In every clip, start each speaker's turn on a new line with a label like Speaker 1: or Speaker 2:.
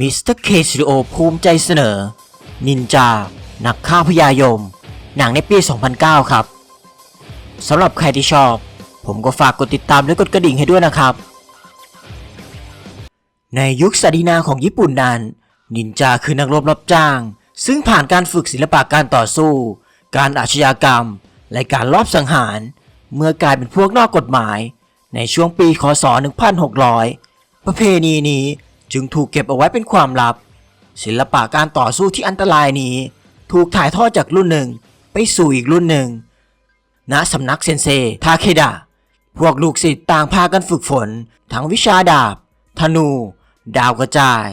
Speaker 1: มิสเตอร์เคสิโอภูมิใจเสนอ นินจา นักฆ่าพยายม หนังในปี 2009 ครับ สำหรับใครที่ชอบ ผมก็ฝากกดติดตามและกดกระดิ่งให้ด้วยนะครับ ในยุคสดีนาของญี่ปุ่นนั้น นินจาคือนักรบรับจ้าง ซึ่งผ่านการฝึกศิลปะการต่อสู้ การอาชญากรรม และการลอบสังหาร เมื่อกลายเป็นพวกนอกกฎหมาย ในช่วงปีคศ 1600 ประเพณีนี้ จึงถูกเก็บเอาไว้เป็นความลับ ศิลปะการต่อสู้ที่อันตรายนี้ ถูกถ่ายทอดจากรุ่นหนึ่งไปสู่อีกรุ่นหนึ่งณสำนักเซนเซทาเคดะพวกลูกศิษย์ต่างพากันฝึกฝน ทั้งวิชาดาบ ธนู ดาวกระจาย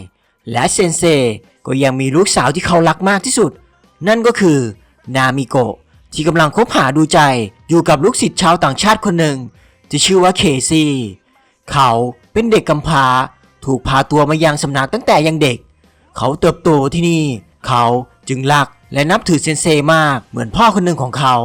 Speaker 1: และเซนเซก็ยังมีลูกสาวที่เขารักมากที่สุด นั่นก็คือนามิโกะที่กำลังคบหาดูใจอยู่กับลูกศิษย์ชาวต่างชาติคนหนึ่งที่ชื่อว่าเคซี่ เขาเป็นเด็กกำพร้า ถูกพาตัวมายังสำนักตั้งแต่ยังเด็ก เขาเติบโตที่นี่ เขาจึงรักและนับถือเซนเซมากเหมือนพ่อคนหนึ่งของเขา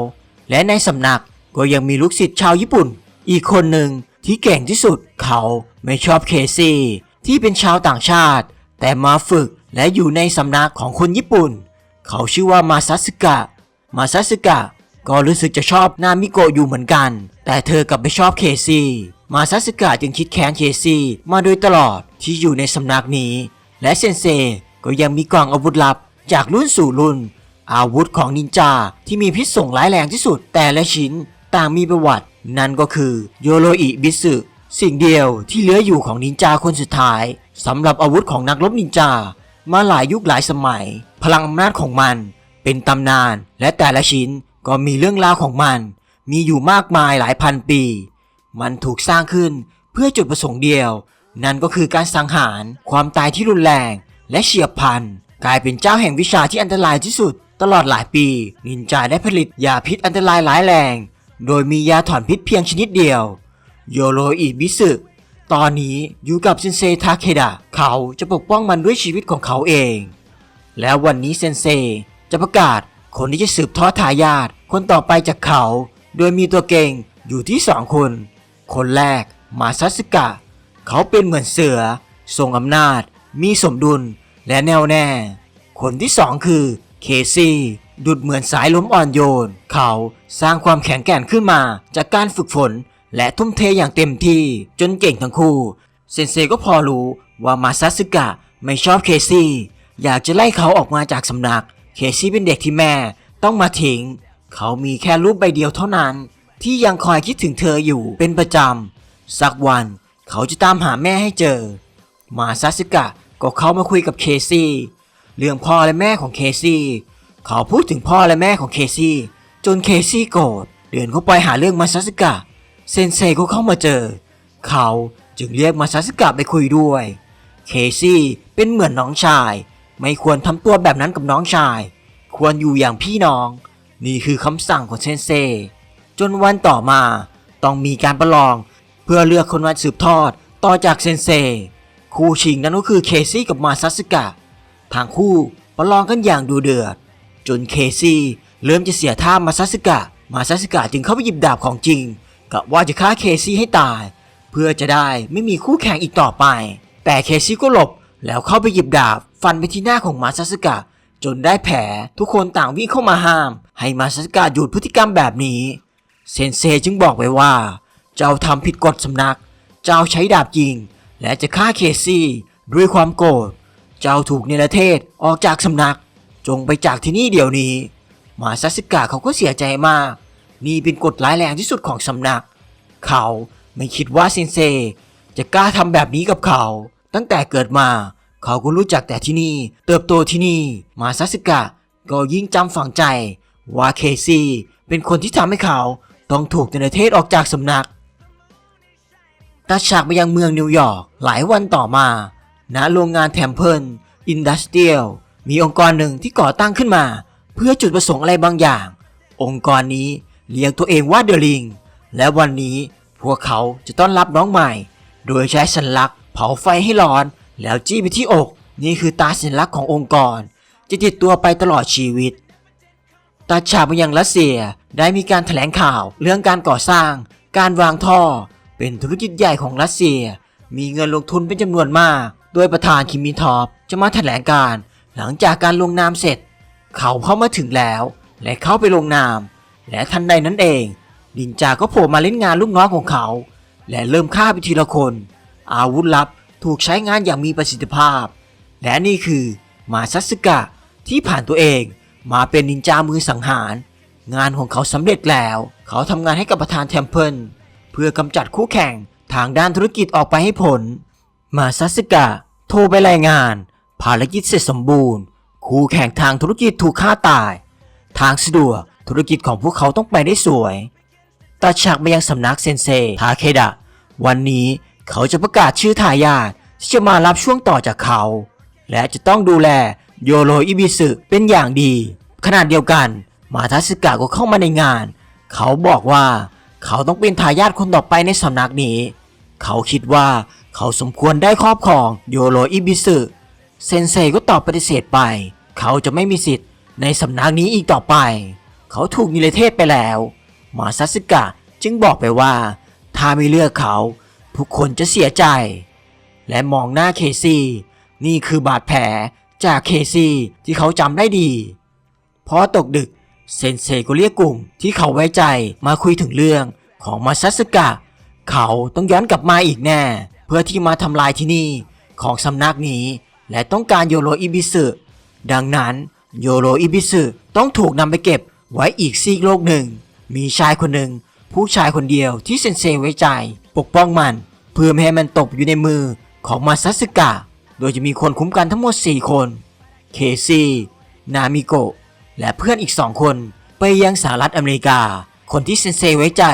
Speaker 1: และในสำนักก็ยังมีลูกศิษย์ชาวญี่ปุ่น อีกคนหนึ่งที่เก่งที่สุดเขาไม่ชอบเคซี่ที่เป็นชาวต่างชาติ แต่มาฝึกและอยู่ในสำนักของคนญี่ปุ่น เขาชื่อว่ามาซัสึกะ มาซัสึกะก็รู้สึกจะชอบนามิโกะอยู่เหมือนกัน แต่เธอกลับไม่ชอบเคซี่ มาซัสึกะจึงคิดแค้นเคซี่มาโดยตลอดที่อยู่ในสำนักนี้ และเซนเซก็ยังมีกล่องอาวุธลับ จากรุ่นสู่รุ่น อาวุธของนินจาที่มีพิษส่งร้ายแรงที่สุด แต่ละชิ้นต่างมีประวัติ นั่นก็คือโยโรอิบิสึสิ่งเดียวที่เหลืออยู่ของนินจาคนสุดท้ายสำหรับอาวุธของนักรบนินจา มาหลายยุคหลายสมัย พลังอำนาจของมัน เป็นตำนาน และแต่ละชิ้นก็มีเรื่องราวของมัน มีอยู่มากมายหลายพันปี มันถูกสร้างขึ้นเพื่อจุดประสงค์เดียว นั่นก็คือการสังหาร ความตายที่รุนแรง และเฉียบพลัน กลายเป็นเจ้าแห่งวิชาที่อันตรายที่สุด ตลอดหลายปี นินจาได้ผลิตยาพิษอันตรายร้ายแรง โดยมียาถอนพิษเพียงชนิดเดียว โยโรอิบิสึตอนนี้อยู่กับเซนเซทาเคดะเขาจะปกป้องมันด้วยชีวิตของเขาเอง แล้ววันนี้เซนเซจะประกาศคนที่จะสืบทอดทายาทคนต่อไปจากเขา โดยมีตัวเก่งอยู่ที่สองคน คนแรกมาซัสึกะ เขาเป็นเหมือนเสือ ทรงอำนาจ มีสมดุลและแน่วแน่ คนที่สองคือเคซี่ดุดเหมือนสายลมอ่อนโยน เขาสร้างความแข็งแกร่งขึ้นมาจากการฝึกฝน และทุ่มเทอย่างเต็มที่จนเก่งทั้งคู่ เซนเซก็พอรู้ว่ามาซัสึกะไม่ชอบเคซี่ อยากจะไล่เขาออกมาจากสำนัก เคซี่เป็นเด็กที่แม่ต้องมาทิ้ง เขามีแค่รูปใบเดียวเท่านั้น ที่ยังคอยคิดถึงเธออยู่เป็นประจำ สักวันเขาจะตามหาแม่ให้เจอ มาซาสึกะก็เข้ามาคุยกับเคซี่ เรื่องพ่อและแม่ของเคซี่ เขาพูดถึงพ่อและแม่ของเคซี่ จนเคซี่โกรธเดินเข้าไปหาเรื่องมาซาสึกะ เซนเซก็เข้ามาเจอ เขาจึงเรียกมาซาสึกะไปคุยด้วย เคซี่เป็นเหมือนน้องชาย ไม่ควรทำตัวแบบนั้นกับน้องชาย ควรอยู่อย่างพี่น้อง นี่คือคำสั่งของเซนเซ จนวันต่อมา ต้องมีการประลอง เพื่อเลือกคนมาสืบทอดต่อจากเซนเซ คู่ชิงนั้นก็คือเคซี่กับมาซัสกะทางคู่ประลองกันอย่างดูเดือด จนเคซี่เริ่มจะเสียท่ามาซัสกะ มาซัสกะจึงเข้าไปหยิบดาบของจริงกะว่าจะฆ่าเคซี่ให้ตาย เพื่อจะได้ไม่มีคู่แข่งอีกต่อไป แต่เคซี่ก็หลบแล้วเข้าไปหยิบดาบฟันไปที่หน้าของมาซัสกะ จนได้แผลทุกคนต่างวิ่งเข้ามาห้าม ให้มาซัสกะหยุดพฤติกรรมแบบนี้ เซนเซจึงบอกไว้ว่า เจ้าทำผิดกฎสำนัก เจ้าใช้ดาบยิง และจะฆ่าเคซี่ด้วยความโกรธ เจ้าถูกเนรเทศออกจากสำนัก จงไปจากที่นี่เดี๋ยวนี้ มาซัสึกะเขาก็เสียใจมาก นี่เป็นกฎร้ายแรงที่สุดของสำนัก เขาไม่คิดว่าเซนเซจะกล้าทำแบบนี้กับเขา ตั้งแต่เกิดมาเขาก็รู้จักแต่ที่นี่ เติบโตที่นี่ มาซัสึกะก็ยิ่งจำฝังใจ ว่าเคซี่เป็นคนที่ทำให้เขา ต้องถูกเนรเทศออกจากสำนักตัดฉากไปยังเมืองนิวยอร์กหลายวันต่อมา ณ โรงงานแทมเพิลอินดัสเทรียลมีองค์กรหนึ่งที่ก่อตั้งขึ้นมา เพื่อจุดประสงค์อะไรบางอย่าง องค์กรนี้เรียกตัวเองว่าเดอะลิง และวันนี้พวกเขาจะต้อนรับน้องใหม่ โดยใช้สัญลักษณ์เผาไฟให้ร้อน แล้วจี้ไปที่อก นี่คือตาสัญลักษณ์ขององค์กร จะติดตัวไปตลอดชีวิต ตัดฉากไปยังรัสเซียได้มีการแถลงข่าวเรื่องการก่อสร้าง การวางท่อ เป็นธุรกิจใหญ่ของรัสเซีย มีเงินลงทุนเป็นจำนวนมาก โดยประธานคิมมินทอปจะมาแถลงการ หลังจากการลงนามเสร็จ เขาเข้ามาถึงแล้ว และเข้าไปลงนาม และทันใดนั้นเองนินจาก็โผล่มาเล่นงานลูกน้องของเขา และเริ่มฆ่าไปทีละคน อาวุธลับถูกใช้งานอย่างมีประสิทธิภาพ และนี่คือมาซัสึกะที่ผ่านตัวเอง มาเป็นนินจามือสังหาร งานของเขาสำเร็จแล้ว เขาทำงานให้กับประธานเทมเพิลเพื่อกำจัดคู่แข่งทางด้านธุรกิจออกไปให้ผล มาซัสึกะ โทรไปรายงาน ภารกิจเสร็จสมบูรณ์ คู่แข่งทางธุรกิจถูกฆ่าตาย ทางสะดวกธุรกิจของพวกเขาต้องไปได้สวยตัดฉากมายังสำนักเซนเซทาเคดะ วันนี้เขาจะประกาศชื่อทายาทที่จะมารับช่วงต่อจากเขา และจะต้องดูแล โยโรอิบิสึเป็นอย่างดี ขณะเดียวกัน มาทัสึกะก็เข้ามาในงาน เขาบอกว่าเขาต้องเป็นทายาทคนต่อไปในสำนักนี้ เขาคิดว่าเขาสมควรได้ครอบครองโยโรอิบิสึเซนเซก็ตอบปฏิเสธไป เขาจะไม่มีสิทธิ์ในสำนักนี้อีกต่อไป เขาถูกนิรเทศไปแล้ว มาซัสึกะจึงบอกไปว่า ถ้าไม่เลือกเขา ทุกคนจะเสียใจ และมองหน้าเคซี่ นี่คือบาดแผล จากเคซีที่เขาจำได้ดี พอตกดึกเซนเซก็เรียกกลุ่มที่เขาไว้ใจมาคุยถึงเรื่องของมาซัสกะ เขาต้องย้อนกลับมาอีกแน่ เพื่อที่มาทำลายที่นี่ของสำนักนี้ และต้องการโยโรอิบิสึดังนั้นโยโรอิบิสึต้องถูกนำไปเก็บไว้อีกซีกโลกหนึ่ง มีชายคนหนึ่ง ผู้ชายคนเดียวที่เซนเซไว้ใจ ปกป้องมัน เพื่อไม่ให้มันตกอยู่ในมือของมาซัสกะ โดยจะมีคนคุ้มกันทั้งหมด 4 คน เคซี่ นามิโกะ และเพื่อนอีกสองคนไปยังสหรัฐอเมริกา คนที่เซนเซไว้ใจ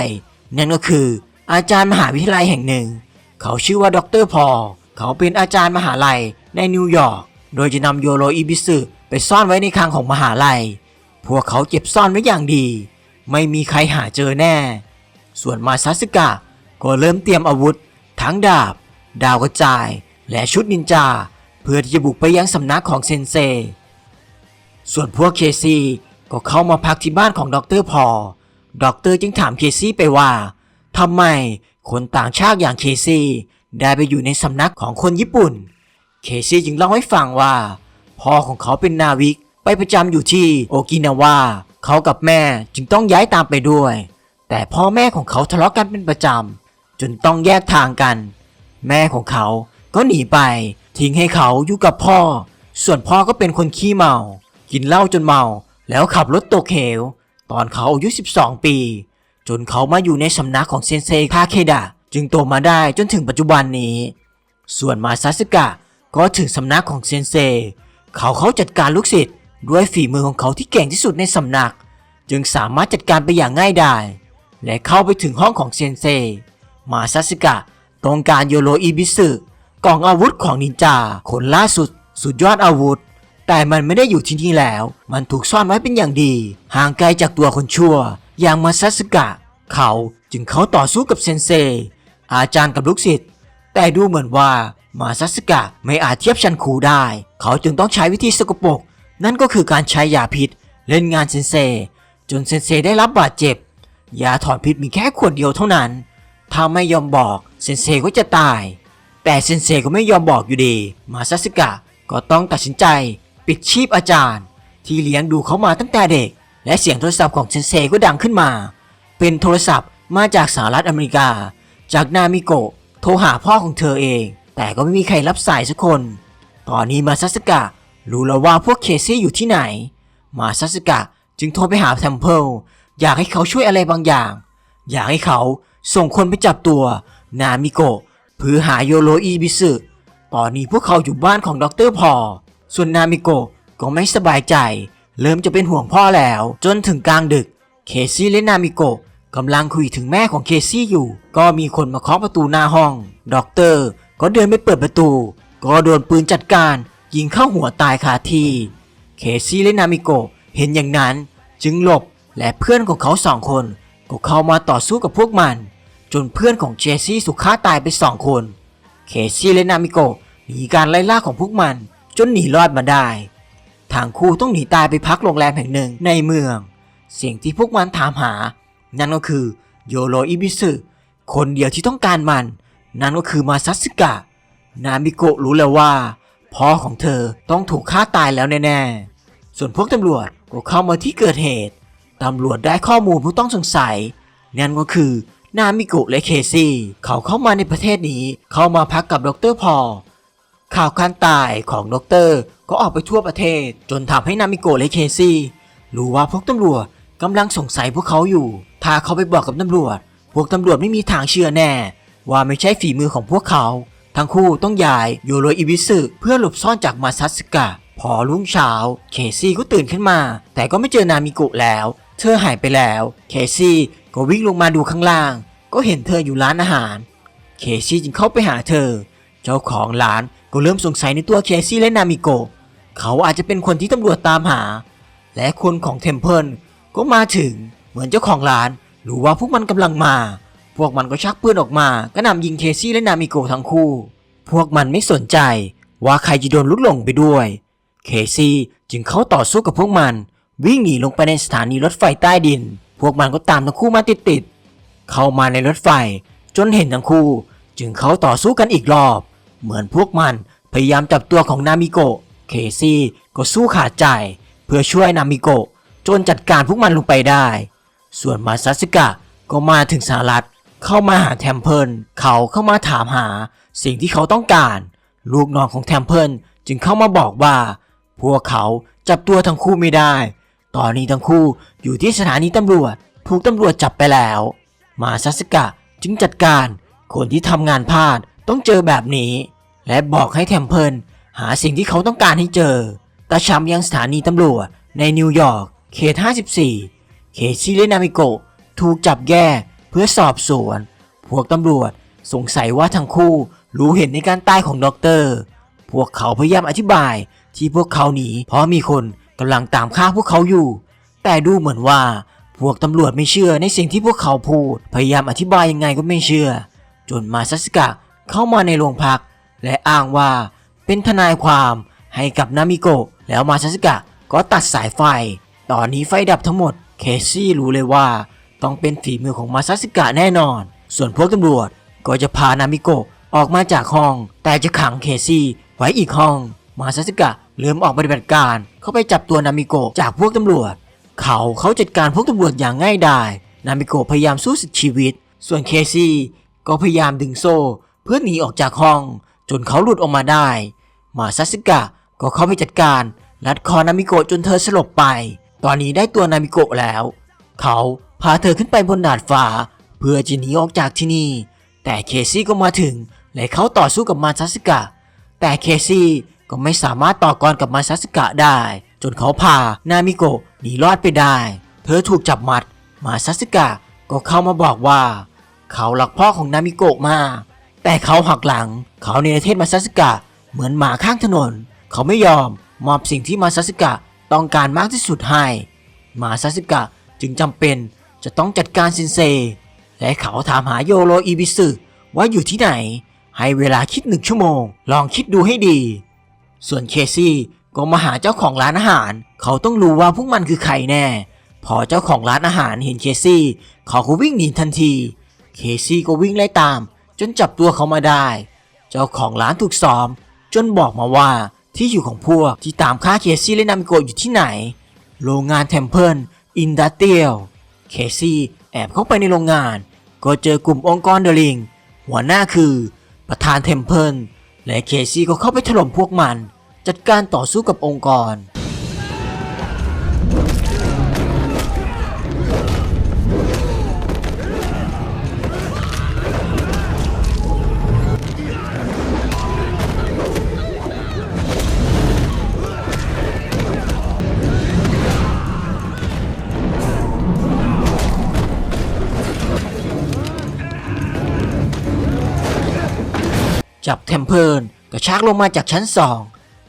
Speaker 1: นั่นก็คืออาจารย์มหาวิทยาลัยแห่งหนึ่ง เขาชื่อว่าดรพอลเขาเป็นอาจารย์มหาลัยในนิวยอร์ก โดยจะนำโยโรอิบิสึไปซ่อนไว้ในคลังของมหาลัย พวกเขาเก็บซ่อนไว้อย่างดี ไม่มีใครหาเจอแน่ ส่วนมาซาสึกะก็เริ่มเตรียมอาวุธ ทั้งดาบ ดาวกระจาย และชุดนินจา เพื่อที่จะบุกไปยังสำนักของเซนเซ ส่วนพวกเคซีก็เข้ามาพักที่บ้านของดรพอลดรจึงถามเคซี่ไปว่าทำไมคนต่างชาติอย่างเคซี่ได้ไปอยู่ในสำนักของคนญี่ปุ่น เคซี่จึงเล่าให้ฟังว่า พ่อของเขาเป็นนาวิกไปประจำอยู่ที่โอกินาวาเขากับแม่จึงต้องย้ายตามไปด้วย แต่พ่อแม่ของเขาทะเลาะกันเป็นประจำ จนต้องแยกทางกัน แม่ของเขา ก็หนีไป ทิ้งให้เขาอยู่กับพ่อ ส่วนพ่อก็เป็นคนขี้เมา กินเหล้าจนเมา แล้วขับรถตกเหว ตอนเขาอายุ 12 ปี จนเขามาอยู่ในสำนักของเซนเซคาเคดะ จึงโตมาได้จนถึงปัจจุบันนี้ ส่วนมาซาสึกะก็ถึงสำนักของเซนเซ เขาเขาจัดการลูกศิษย์ด้วยฝีมือของเขาที่เก่งที่สุดในสำนัก จึงสามารถจัดการไปอย่างง่ายดายและเข้าไปถึงห้องของเซนเซ มาซาสึกะต้องการโยโรอิบิสึ กล่องอาวุธของนินจาคนล่าสุด สุดยอดอาวุธ แต่มันไม่ได้อยู่ที่นี่แล้ว มันถูกซ่อนไว้เป็นอย่างดี ห่างไกลจากตัวคนชั่ว อย่างมาซาสกะ เขาจึงเข้าต่อสู้กับเซนเซ อาจารย์กับลูกศิษย์แต่ดูเหมือนว่ามาซาสกะไม่อาจเทียบชันคูได้ เขาจึงต้องใช้วิธีสกปรกนั่นก็คือการใช้ยาพิษ เล่นงานเซนเซ จนเซนเซได้รับบาดเจ็บยาถอนพิษมีแค่ขวดเดียวเท่านั้น ถ้าไม่ยอมบอกเซนเซก็จะตาย แต่เซนเซก็ไม่ยอมบอกอยู่ดี มาซาสึกะก็ต้องตัดสินใจ ปิดชีพอาจารย์ ที่เลี้ยงดูเขามาตั้งแต่เด็ก และเสียงโทรศัพท์ของเซนเซก็ดังขึ้นมา เป็นโทรศัพท์มาจากสหรัฐอเมริกา จากนามิโกะโทรหาพ่อของเธอเอง แต่ก็ไม่มีใครรับสายสักคน ตอนนี้มาซาสึกะรู้แล้วว่าพวกเคซี่อยู่ที่ไหน มาซาสึกะจึงโทรไปหาเทมเพิลอยากให้เขาช่วยอะไรบางอย่าง อยากให้เขาส่งคนไปจับตัว นามิโกะ พื่อหาโยโรอิบิสึตอนนี้พวกเขาอยู่บ้านของดรพอ ส่วนนามิโกะก็ไม่สบายใจ เริ่มจะเป็นห่วงพ่อแล้ว จนถึงกลางดึก เคซี่และนามิโกะกำลังคุยถึงแม่ของเคซี่อยู่ ก็มีคนมาเคาะประตูหน้าห้องด็อกเตอร์ก็เดินไปเปิดประตู ก็โดนปืนจัดการ ยิงเข้าหัวตายคาที่ เคซี่และนามิโกะเห็นอย่างนั้น จึงหลบและเพื่อนของเขาสองคน ก็เข้ามาต่อสู้กับพวกมัน จนเพื่อนของเจสซี่สุฆ่าตายไปสองคน เคซี่และนามิโกะหนีการไล่ล่าของพวกมัน จนหนีรอดมาได้ทางคู่ต้องหนีตายไปพักโรงแรมแห่งหนึ่งในเมือง เสียงที่พวกมันถามหา นั่นก็คือโยโรอิบิสึคนเดียวที่ต้องการมัน นั่นก็คือมาซัสึกะ นามิโกะรู้แล้วว่าพ่อของเธอต้องถูกฆ่าตายแล้วแน่ๆ ส่วนพวกตำรวจก็เข้ามาที่เกิดเหตุ ตำรวจได้ข้อมูลผู้ต้องสงสัย นั่นก็คือ นามิโกะและเคซี่ เขาเข้ามาในประเทศนี้ เข้ามาพักกับดรพอข่าวการตายของดรก็ออกไปทั่วประเทศ จนทำให้นามิโกะและเคซี่รู้ว่าพวกตำรวจกำลังสงสัยพวกเขาอยู่ ถ้าเขาไปบอกกับตำรวจ พวกตำรวจไม่มีทางเชื่อแน่ ว่าไม่ใช่ฝีมือของพวกเขา ทั้งคู่ต้องย้ายโยโรอิบิสึเพื่อหลบซ่อนจากมาซัสกะ พอรุ่งเช้า เคซี่ก็ตื่นขึ้นมา แต่ก็ไม่เจอนามิโกะแล้ว เธอหายไปแล้ว เคซี่ ก็วิ่งลงมาดูข้างล่าง ก็เห็นเธออยู่ร้านอาหาร เคซี่จึงเข้าไปหาเธอ เจ้าของร้านก็เริ่มสงสัยในตัวเคซี่และนามิโกะเขาอาจจะเป็นคนที่ตำรวจตามหา และคนของเทมเพิลก็มาถึง เหมือนเจ้าของร้านรู้ว่าพวกมันกำลังมา พวกมันก็ชักปืนออกมาก็นำยิงเคซี่และนามิโกะทั้งคู่ พวกมันไม่สนใจว่าใครจะโดนลุกหลงไปด้วย เคซี่จึงเข้าต่อสู้กับพวกมัน วิ่งหนีลงไปในสถานีรถไฟใต้ดิน พวกมันก็ตามทั้งคู่มาติดๆ เข้ามาในรถไฟจนเห็นทั้งคู่ จึงเขาต่อสู้กันอีกรอบ เหมือนพวกมันพยายามจับตัวของนามิโกะ เคซี่ก็สู้ขาดใจ เพื่อช่วยนามิโกะจนจัดการพวกมันลงไปได้ ส่วนมาซัสกะก็มาถึงสหรัฐเข้ามาหาแทมเพิลเขาเข้ามาถามหาสิ่งที่เขาต้องการ ลูกน้องของแทมเพิลจึงเข้ามาบอกว่า พวกเขาจับตัวทั้งคู่ไม่ได้ ตอนนี้ทั้งคู่อยู่ที่สถานีตำรวจ ถูกตำรวจจับไปแล้ว มาซัสกะจึงจัดการ คนที่ทำงานพลาดต้องเจอแบบนี้ และบอกให้แทมเพิลหาสิ่งที่เขาต้องการให้เจอตาชัมยังสถานีตำรวจในนิวยอร์กเขต 54เคซี่แลนามิโกถูกจับแยกเพื่อสอบสวน พวกตำรวจสงสัยว่าทั้งคู่รู้เห็นในการตายของด็อกเตอร์ พวกเขาพยายามอธิบายที่พวกเขาหนีเพราะมีคน กำลังตามฆ่าพวกเขาอยู่ แต่ดูเหมือนว่าพวกตำรวจไม่เชื่อในสิ่งที่พวกเขาพูด พยายามอธิบายยังไงก็ไม่เชื่อ จนมาซัสกะเข้ามาในโรงพัก และอ้างว่าเป็นทนายความให้กับนามิโกะแล้วมาซัสกะก็ตัดสายไฟ ตอนนี้ไฟดับทั้งหมด เคซี่รู้เลยว่า ต้องเป็นฝีมือของมาซัสกะแน่นอน ส่วนพวกตำรวจก็จะพานามิโกะออกมาจากห้อง แต่จะขังเคซี่ไว้อีกห้อง มาซัสกะ เริ่มออกปฏิบัติการเข้าไปจับตัวนามิโกะจากพวกตำรวจ เขาเขาจัดการพวกตำรวจอย่างง่ายดายนามิโกะพยายามสู้สุดชีวิต ส่วนเคซี่ก็พยายามดึงโซ่เพื่อหนีออกจากห้อง จนเขาหลุดออกมาได้ มาซัสกะก็เข้าไปจัดการรัดคอนามิโกะจนเธอสลบไป ตอนนี้ได้ตัวนามิโกะแล้ว เขาพาเธอขึ้นไปบนดาดฟ้า เพื่อจะหนีออกจากที่นี่ แต่เคซี่ก็มาถึงและเขาต่อสู้กับมาซัสกะ แต่เคซี่ ก็ไม่สามารถต่อกรกับมาซัสกะได้ จนเขาพานามิโกะหนีรอดไปได้ เธอถูกจับมัด มาซัสกะก็เข้ามาบอกว่า เขาหลักพ่อของนามิโกะมา แต่เขาหักหลัง เขาในประเทศมาซัสกะเหมือนหมาข้างถนน เขาไม่ยอมมอบสิ่งที่มาซัสกะต้องการมากที่สุดให้ มาซัสกะจึงจำเป็นจะต้องจัดการซินเซ และเขาถามหาโยโรอิบิสึว่าอยู่ที่ไหน ให้เวลาคิดหนึ่งชั่วโมง ลองคิดดูให้ดี ส่วนเคซี่ก็มาหาเจ้าของร้านอาหาร เขาต้องรู้ว่าพวกมันคือใครแน่ พอเจ้าของร้านอาหารเห็นเคซี่ เขาก็วิ่งหนีทันที เคซี่ก็วิ่งไล่ตาม จนจับตัวเขามาได้ เจ้าของร้านถูกซ้อม จนบอกมาว่าที่อยู่ของพวกที่ตามฆ่าเคซี่และนามิโกะอยู่ที่ไหน โรงงานเทมเพิลอินดัสเตียลเคซี่แอบเข้าไปในโรงงาน ก็เจอกลุ่มองค์กรเดลิงหัวหน้าคือประธานเทมเพิล และเคซี่ก็เข้าไปถล่มพวกมัน จัดการต่อสู้กับองค์กร จับเทมเพิลกระชากลงมาจากชั้นสอง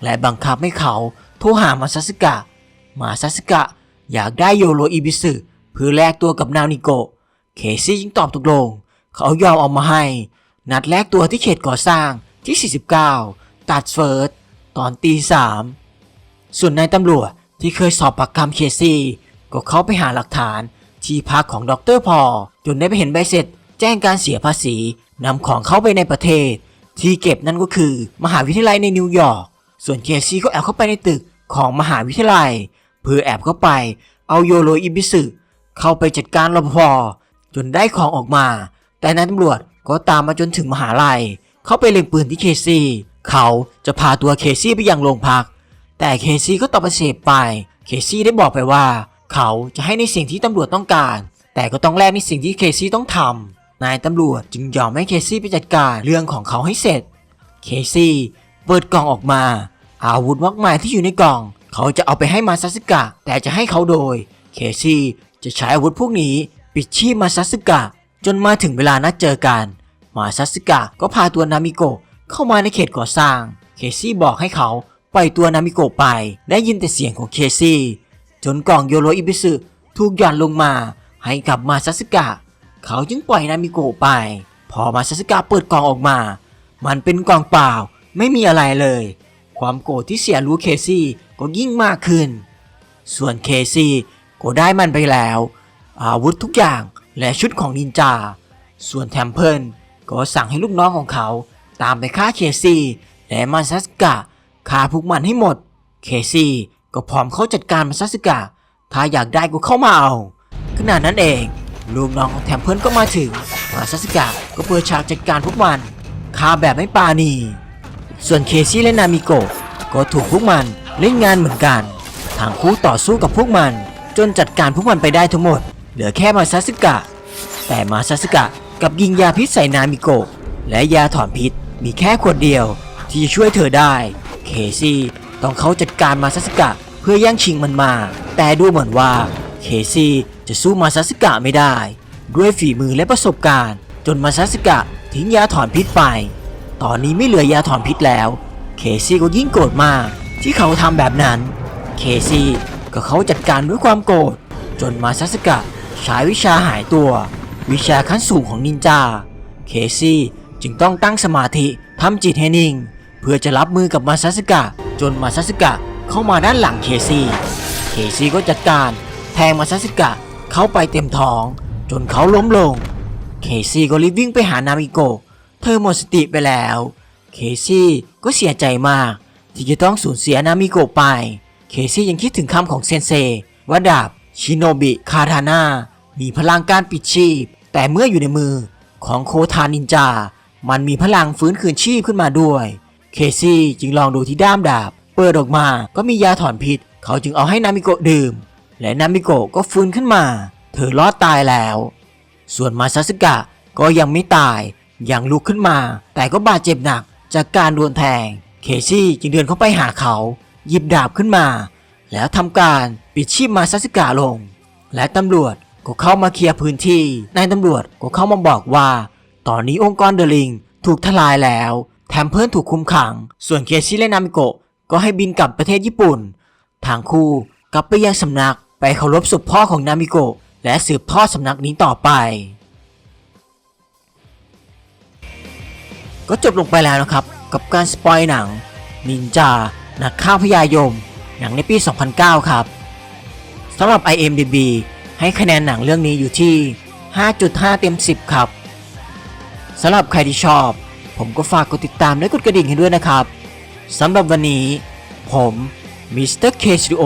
Speaker 1: และบังคับให้เขาโทรหามาซัสกะ มาซัสกะอยากได้โยโรอิบิสึเพื่อแลกตัวกับนานิโกะ เคซี่จึงตอบตกลง เขายอมเอามาให้ นัดแลกตัวที่เขตก่อสร้างที่ 49 ตัดเฟิร์สตอนตีสามส่วนนายตำรวจที่เคยสอบปากคำเคซี่ ก็เข้าไปหาหลักฐานที่พักของดรพอจนได้ไปเห็นใบเสร็จแจ้งการเสียภาษีนำของเข้าไปในประเทศ ที่เก็บนั่นก็คือ มหาวิทยาลัยในนิวยอร์ก ส่วนเคซี่ก็แอบเข้าไปในตึกของมหาวิทยาลัย เพื่อแอบเข้าไป เอาโยโรอิบิสึเข้าไปจัดการรปภจนได้ของออกมา แต่นายตำรวจก็ตามมาจนถึงมหาลัย เข้าไปเล็งปืนที่เคซี่เขาจะพาตัวเคซี่ไปยังโรงพัก แต่เคซี่ก็ตอบปฏิเสธไป เคซี่ได้บอกไปว่า เขาจะให้ในสิ่งที่ตำรวจต้องการ แต่ก็ต้องแลกในสิ่งที่เคซี่ต้องทำ นายตำรวจจึงยอมให้เคซี่ไปจัดการเรื่องของเขาให้เสร็จ เคซี่เปิดกล่องออกมา อาวุธมากมายที่อยู่ในกล่อง เขาจะเอาไปให้มาซาสึกะ แต่จะให้เขาโดย เคซี่จะใช้อาวุธพวกนี้ปิดชีพมาซาสึกะ จนมาถึงเวลานัดเจอกัน มาซาสึกะก็พาตัวนามิโกะเข้ามาในเขตก่อสร้าง เคซี่บอกให้เขาปล่อยตัวนามิโกะไป ได้ยินแต่เสียงของเคซี่ จนกล่องโยโรอิบิสึถูกหย่อนลงมาให้กับมาซาสึกะ เขาจึงปล่อยนามิโกะไป พอมาซาสึกะเปิดกล่องออกมา มันเป็นกล่องเปล่าไม่มีอะไรเลย ความโกรธที่เสียรู้เคซี่ก็ยิ่งมากขึ้น ส่วนเคซี่ก็ได้มันไปแล้ว อาวุธทุกอย่างและชุดของนินจา ส่วนแทมเพิลก็สั่งให้ลูกน้องของเขาตามไปฆ่าเคซี่และมาซัสกะฆ่าพวกมันให้หมด เคซี่ก็พร้อมเข้าจัดการมาซัสกะ ถ้าอยากได้ก็เข้ามาเอา ขณะนั้นเอง ลูกน้องของแทมเพิลก็มาถึงมาซัสกะก็เปิดฉากจัดการพวกมันฆ่าแบบไม่ปาณี ส่วนเคซี่และนามิโกะก็ถูกพวกมันเล่นงานเหมือนกันทางคู่ต่อสู้กับพวกมัน จนจัดการพวกมันไปได้ทั้งหมด เหลือแค่มาซาสึกะ แต่มาซาสึกะกับยิงยาพิษใส่นามิโกะและยาถอนพิษมีแค่ขวดเดียวที่จะช่วยเธอได้ เคซี่ต้องเขาจัดการมาซาสึกะเพื่อแย่งชิงมันมา แต่ดูเหมือนว่า เคซี่จะสู้มาซาสึกะไม่ได้ ด้วยฝีมือและประสบการณ์ จนมาซาสึกะทิ้งยาถอนพิษไป ตอนนี้ไม่เหลือยาถอนพิษแล้ว เคซี่ก็ยิ่งโกรธมาก ที่เขาทำแบบนั้น เคซี่ก็เขาจัดการด้วยความโกรธจนมาซาสกะใช้วิชาหายตัว วิชาขั้นสูงของนินจา เคซี่จึงต้องตั้งสมาธิทำจิตให้นิ่ง เพื่อจะรับมือกับมาซาสกะ จนมาซาสกะเข้ามาด้านหลังเคซี่ เคซี่ก็จัดการ แทงมาซาสกะเข้าไปเต็มท้อง จนเขาล้มลง เคซี่ก็รีบวิ่งไปหานามิโกะเธอหมดสติไปแล้ว เคซี่ก็เสียใจมาก ที่จะต้องสูญเสียนามิโกะไป เคซี่ยังคิดถึงคำของเซนเซว่าดาบชิโนบิคาทาน่ามีพลังการปิดชีพ แต่เมื่ออยู่ในมือของโคทานินจา มันมีพลังฟื้นคืนชีพขึ้นมาด้วย เคซี่จึงลองดูที่ด้ามดาบ เปิดออกมาก็มียาถอนพิษ เขาจึงเอาให้นามิโกะดื่ม และนามิโกะก็ฟื้นขึ้นมา เธอรอดตายแล้ว ส่วนมาซาสึกะก็ยังไม่ตาย ยังลุกขึ้นมา แต่ก็บาดเจ็บหนักจากการโดนแทง เคซี่จึงเดินเข้าไปหาเขา หยิบดาบขึ้นมา แล้วทำการปิดชีพมาซาสึกะลง และตำรวจก็เข้ามาเคลียร์พื้นที่นายตำรวจก็เข้ามาบอกว่า ตอนนี้องค์กรเดอะลิงถูกทลายแล้ว แถมเพื่อนถูกคุมขัง ส่วนเคซี่และนามิโกะก็ให้บินกลับประเทศญี่ปุ่น ทางคู่กลับไปยังสำนัก ไปเคารพศพพ่อของนามิโกะและสืบทอดสำนักนี้ต่อไป ก็จบลงไปแล้วนะครับ กับการสปอยหนัง นินจา นักฆ่าพยายม หนังในปี 2009 ครับสำหรับ IMDb ให้คะแนนหนังเรื่องนี้อยู่ที่ 5.5 เต็ม 10 ครับสำหรับใครที่ชอบ ผมก็ฝากกดติดตามและกดกระดิ่งให้ด้วยนะครับสำหรับวันนี้ ผมมิสเตอร์เคสตูดิโอ